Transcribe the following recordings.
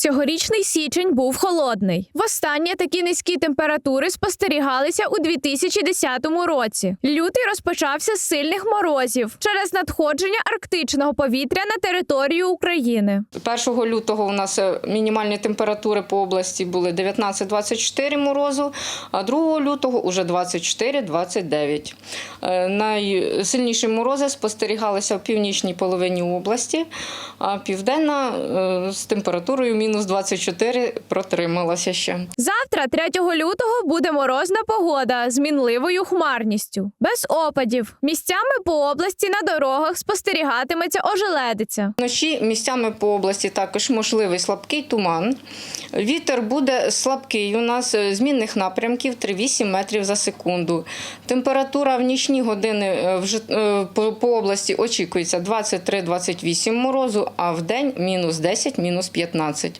Цьогорічний січень був холодний. Востаннє такі низькі температури спостерігалися у 2010 році. Лютий розпочався з сильних морозів через надходження арктичного повітря на територію України. 1 лютого у нас е, мінімальні температури по області були 19-24 морозу, а 2 лютого уже 24-29. Е, Найсильніші морози спостерігалися в північній половині області, а південна е, з температурою мінус 24 протрималася ще. Завтра, 3 лютого, буде морозна погода з мінливою хмарністю, без опадів. Місцями по області на дорогах спостерігатиметься ожеледиця. Вночі місцями по області також можливий слабкий туман. Вітер буде слабкий. У нас е, змінних напрямків 3-8 метрів за секунду. Температура в нічні години е, е, по, по області очікується 23-28 морозу, а в день мінус 10, мінус 15.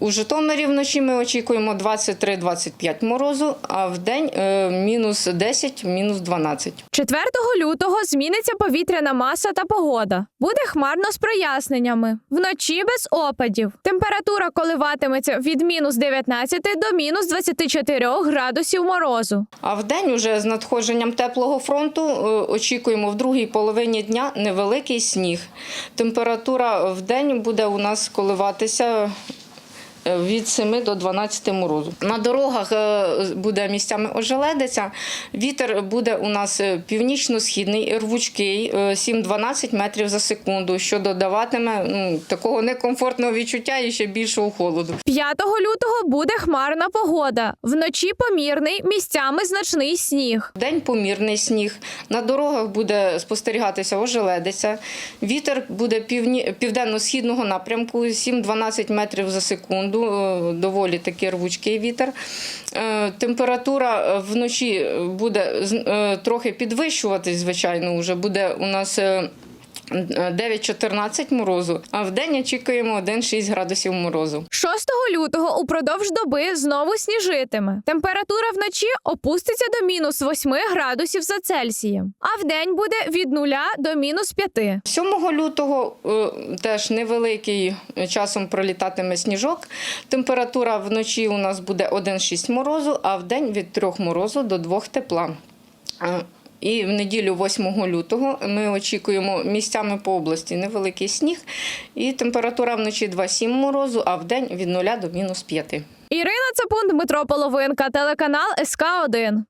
У Житомирі вночі ми очікуємо 23-25 морозу, а в день е, мінус 10, мінус 12. 4 лютого зміниться повітряна маса та погода. Буде хмарно з проясненнями. Вночі без опадів. Температура коливатиметься від мінус 19 до мінус 24 градусів морозу. А в день уже з надходженням теплого фронту е, очікуємо в другій половині дня невеликий сніг. Температура в день буде у нас коливатися. Е, Від 7 до 12 морозу. На дорогах е, буде місцями ожеледиця. Вітер буде у нас е, північно-східний, рвучкий, е, 7-12 метрів за секунду, що додаватиме ну, такого некомфортного відчуття і ще більшого холоду. 5 лютого буде хмарна погода. Вночі помірний, місцями значний сніг. День помірний сніг. На дорогах буде спостерігатися ожеледиця. Вітер буде півні... південно-східного напрямку 7-12 метрів за секунду. Е, Доволі такий рвучкий вітер. Е, Температура вночі буде е, трохи підвищуватись, звичайно, вже буде у нас. Е, 9-14 морозу, а в день очікуємо 1-6 градусів морозу. 6 лютого упродовж доби знову сніжитиме. Температура вночі опуститься до мінус 8 градусів за Цельсієм, а вдень буде від 0 до мінус 5. 7 лютого е, теж невеликий е, часом пролітатиме сніжок. Температура вночі у нас буде 1,6 морозу, а в день від 3 морозу до 2 тепла. І в неділю 8 лютого ми очікуємо місцями по області невеликий сніг, і температура вночі 2,7 морозу, а в день від 0 до мінус 5. Ірина Цапун, Дмитро Половинка, телеканал СК 1